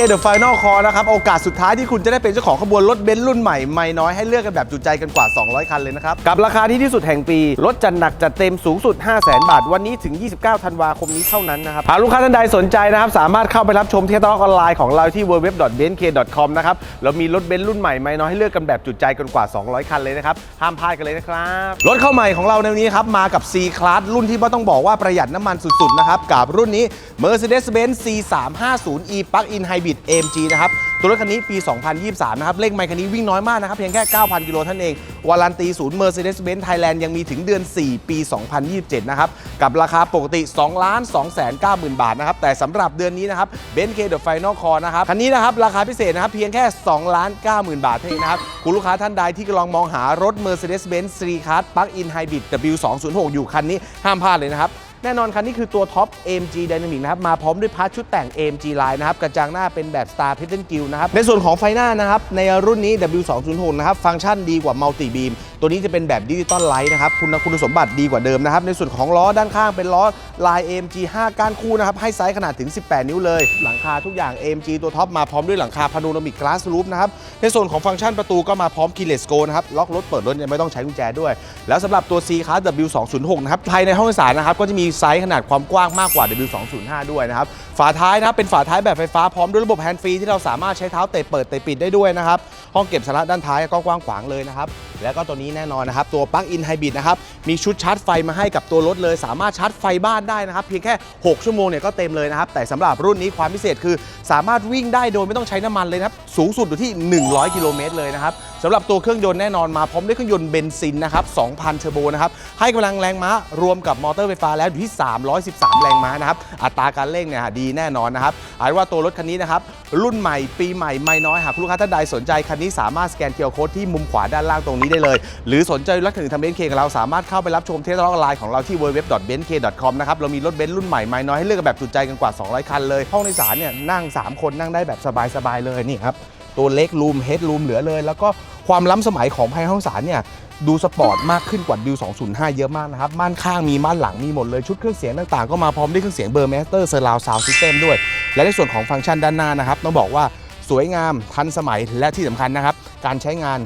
K The Final Call นะครับ โอกาสสุดท้ายที่คุณจะได้เป็นเจ้าของขบวนรถเบนซ์รุ่นใหม่ ไม่น้อยให้เลือกกันแบบจุใจกันกว่า 200 คันเลยนะครับ กับราคาที่ที่สุดแห่งปี รถจัดหนักจัดเต็มสูงสุด 5 0 0 0 0 0 บาท วันนี้ถึง 29 ธันวาคมนี้เท่านั้นนะครับหากลูกค้าท่านใดสนใจนะครับ สามารถเข้าไปรับชมที่ตอกออนไลน์ของเราที่ www.benz.com นะครับเรามีรถเบนซ์รุ่นใหม่ไม่น้อยให้เลือกกันแบบจุใจกันกว่า 200 คันเลยนะครับห้ามพลาดกันเลยนะครับรถเข้าใหม่ของเราในวันนี้ครับมากับ C Class รุ่นที่ว่าต้องบอกว่าประหยัดน้ำมันสุดๆนะครับกับรุ่นนี้ Mercedes-Benz C350e Plug-in Hybrid AMG นะครับตัวรถคันนี้ปี 2023 นะครับเลขไมค์คันนี้วิ่งน้อยมากนะครับเพียงแค่ 9,000 กิโลท่านเอง วารันตีศูนย์ Mercedes-Benz Thailand ยังมีถึงเดือน 4 ปี 2027 นะครับ กับราคาปกติ2ล้าน2 9 0 0 0 0บาทนะครับ แต่สำหรับเดือนนี้นะครับ Benz K The Final Call นะครับ คันนี้นะครับ ราคาพิเศษนะครับ เพียงแค่2ล้าน9 0,000บาทเท่านั้นนะครับ คุณลูกค้าท่านใดที่กำลังมองหารถ Mercedes-Benz C-Class Plug-in Hybrid W206 อยู่คันนี้ห้ามพลาดเลยนะครับ แน่นอนคันนี้คือตัวท็อป AMG Dynamic นะครับ มาพร้อมด้วยพาร์ทชุดแต่ง AMG Line นะครับ กระจังหน้าเป็นแบบ Star p a t t e r n Grille นะครับ ในส่วนของไฟหน้านะครับ ในรุ่นนี้ W206 นะครับ ฟังก์ชันดีกว่า Multi Beam ตัวนี้จะเป็นแบบดิจิตอลไลท์นะครับคุณคุณสมบัติดีกว่าเดิมนะครับ ในส่วนของล้อด้านข้างเป็นล้อลาย AMG 5 ก้านคู่นะครับ ให้ไซส์ขนาดถึง 18 นิ้วเลย หลังคาทุกอย่าง AMG ตัวท็อปมาพร้อมด้วยหลังคาพาโนรามิกก a s s roof นะครับ ในส่วนของฟังก์ชันประตูก็มาพร้อม keyless go นะครับ ล็อกรถเปิดรถยังไม่ต้องใช้กุญแจด้วย แล้วสำหรับตัว C Class W206 นะครับภายในห้องโดยสารนะครับก็จะมีไซส์ขนาดความกว้างมากกว่า W205 ด้วยนะครับฝาท้ายนะครับเป็นฝาท้ายแบบไฟฟ้าพร้อมด้วยระบบแฮนด์ฟรีที่เราสามารถใช้เท้าเตะเปิดเตะปิดได้ด้วยนะครับห้องเก็บสาระด้านท้ายก็กว้างขวางเลยนะครับแล้วก็ตัวนี้แน่นอนนะครับ ตัวปลั๊กอินไฮบริดนะครับ มีชุดชาร์จไฟมาให้กับตัวรถเลย สามารถชาร์จไฟบ้านได้นะครับ เพียงแค่ 6 ชั่วโมงเนี่ยก็เต็มเลยนะครับ แต่สำหรับรุ่นนี้ความพิเศษคือ สามารถวิ่งได้โดยไม่ต้องใช้น้ำมันเลยนะครับ สูงสุดอยู่ที่ 100 กิโลเมตรเลยนะครับ สำหรับตัวเครื่องยนต์แน่นอนมาพร้อมด้วยเครื่องยนต์เบนซินนะครับ 2,000 เทอร์โบนะครับ ให้กำลังแรงม้ารวมกับมอเตอร์ไฟฟ้าแล้วอยู่ที่ 313 แรงม้านะครับ อัตราการเร่งเนี่ยดีแน่นอนนะครับอาเป็นว่าตัวรถคันนี้นะครับ รุ่นใหม่ปีใหม่ไม่น้อยหากลูกค้าท่านใดสนใจคันนี้สามารถสแกนเคอร์โค้ดที่มุมขวาด้านล่างตรงนี้ได้เลย หรือสนใจรถถึงทำเบนซ์เคกับเราสามารถเข้าไปรับชมเทสต์ออนไลน์ของเราที่ www.benz.com นะครับเรามีรถเบนซ์รุ่นใหม่ไม่น้อยให้เลือกแบบจุใจกันกว่า 200 คันเลยห้องโดยสารเนี่ยนั่ง 3 คนนั่งได้แบบสบายๆเลยนี่ครับ ตัวเล็กรูมเฮดรูมเหลือเลย แล้วก็ความล้ำสมัยของภายในห้องสารเนี่ยดูสปอร์ตมากขึ้นกว่าบิว205 เยอะมากนะครับม่านข้างมีม่านหลังมีหมดเลยชุดเครื่องเสียงต่างๆ ก็มาพร้อมด้วยเครื่องเสียงเบอร์แมสเตอร์เซอร์ราวซาวด์ซิสเต็มด้วย และในส่วนของฟังก์ชันด้านหน้านะครับต้องบอกว่าสวยงามทันสมัยและที่สำคัญนะครับ การใช้งาน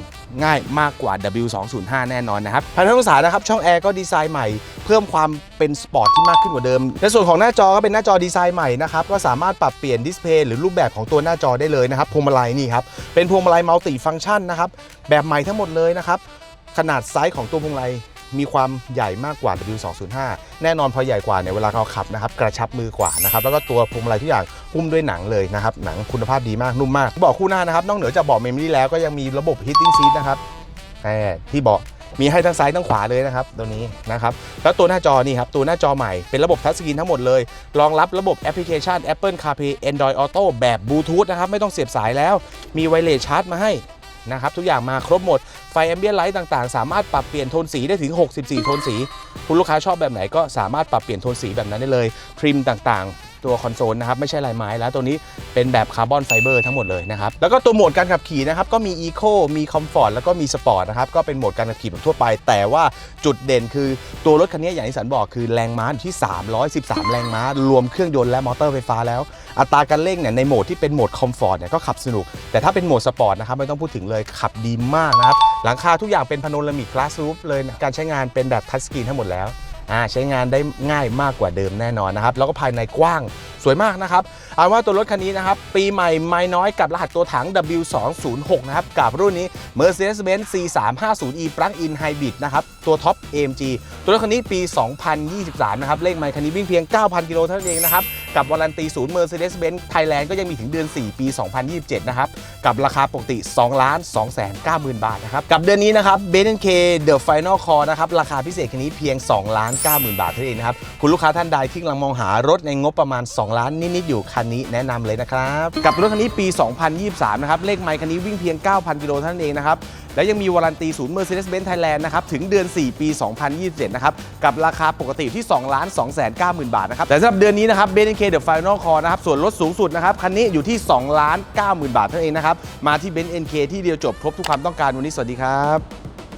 ง่ายมากกว่า W205 แน่นอนนะครับภายในห้องสานะครับ ช่องแอร์ก็ดีไซน์ใหม่ เพิ่มความเป็นสปอร์ตที่มากขึ้นกว่าเดิม ในส่วนของหน้าจอก็เป็นหน้าจอดีไซน์ใหม่นะครับ ก็สามารถปรับเปลี่ยนดิสเพย์หรือรูปแบบของตัวหน้าจอได้เลยนะครับพวงมาลัยนี่ครับ เป็นพวงมาลัยมัลติฟังก์ชันนะครับ แบบใหม่ทั้งหมดเลยนะครับ ขนาดไซส์ของตัวพวงมาลัยมีความใหญ่มากกว่า W205 แน่นอนพอใหญ่กว่าเนี่ยเวลาเราขับนะครับกระชับมือกว่านะครับแล้วก็ตัวพวงมาลัยทุกอย่าง หุ้มด้วยหนังเลยนะครับ หนังคุณภาพดีมากนุ่มมากเบอกคู่หน้านะครับ นอกเหนือจากเบาะเมมโมรี่แล้วก็ยังมีระบบ heating seat นะครับแต่ที่เบาะมีให้ทั้งซ้ายทั้งขวาเลยนะครับตัวนี้นะครับ แล้วตัวหน้าจอนี่ครับ ตัวหน้าจอใหม่เป็นระบบทัชสกรีนทั้งหมดเลย รองรับระบบแอปพลิเคชัน Apple CarPlay Android Auto แบบบลูทูธนะครับ ไม่ต้องเสียบสายแล้ว มีไวเลสชาร์จมาให้นะครับ ทุกอย่างมาครบหมด ไฟแอมเบียนไลท์ต่างๆ สามารถปรับเปลี่ยนโทนสีได้ถึง 64 โทนสี คุณลูกค้าชอบแบบไหนก็สามารถปรับเปลี่ยนโทนสีแบบนั้นได้เลย ทริมต่างๆ ตัวคอนโซลนะครับไม่ใช่ลายไม้แล้วตัวนี้เป็นแบบคาร์บอนไฟเบอร์ทั้งหมดเลยนะครับแล้วก็ตัวโหมดการขับขี่นะครับก็มี Eco มี Comfort แล้วก็มี Sport นะครับก็เป็นโหมดการขับขี่แบบทั่วไป แต่ว่าจุดเด่นคือตัวรถคันนี้อย่างที่สันบอกคือแรงม้าอยู่ที่ 313 แรงม้ารวมเครื่องยนต์และมอเตอร์ไฟฟ้าแล้ว อัตราการเร่งเนี่ยในโหมดที่เป็นโหมดคอมฟอร์ตเนี่ยก็ขับสนุก แต่ถ้าเป็นโหมดสปอร์ตนะครับไม่ต้องพูดถึงเลยขับดีมากนะครับหลังคาทุกอย่างเป็นพาโนรามิกกลาสรูฟเลยนะการใช้งานเป็นแบบทัชสกรีนทั้งหมดแล้ว ใช้งานได้ง่ายมากกว่าเดิมแน่นอนนะครับ แล้วก็ภายในกว้าง สวยมากนะครับเอาว่าตัวรถคันนี้นะครับ ปีใหม่ไม่น้อยกับรหัสตัวถัง W206 นะครับ กับรุ่นนี้ Mercedes-Benz C350e Plug-in Hybrid นะครับ ตัวท็อป AMG ตัวรถคันนี้ปี 2023 นะครับ เลขไมค์คันนี้วิ่งเพียง 9,000 กิโลเท่านั้นเองนะครับ กับวารันตีศูนย์ Mercedes-Benz Thailand ก็ยังมีถึงเดือน 4 ปี 2027 นะครับ กับราคาปกติ 2 ล้าน2แสน9หมื่นบาทนะครับ กับเดือนนี้นะครับ b n k The Final Call นะครับ ราคาพิเศษคันนี้เพียง 2 ล้าน9หมื่นบาทเท่านั้นเองนะครับ คุณลูกค้าท่านใดที่กำลังมองหารถในงบประมาณ 2ล้านนิดๆอยู่คันนี้แนะนำเลยนะครับ กับรถคันนี้ปี 2023 นะครับ เลขไมค์คันนี้วิ่งเพียง 9,000 กิโลเท่านั้นเองนะครับ และยังมีวารันตีศูนย์ Mercedes-Benz Thailand นะครับ ถึงเดือน 4 ปี 2027 นะครับ กับราคาปกติที่2ล้าน2แสน9หมื่นบาทนะครับ แต่สำหรับเดือนนี้นะครับ b n k The Final Call นะครับ ส่วนลดสูงสุดนะครับ คันนี้อยู่ที่2ล้าน9หมื่นบาทเท่านั้นเองนะครับ มาที่ b n k ที่เดียวจบครบทุกความต้องการวันนี้สวัสดีครับ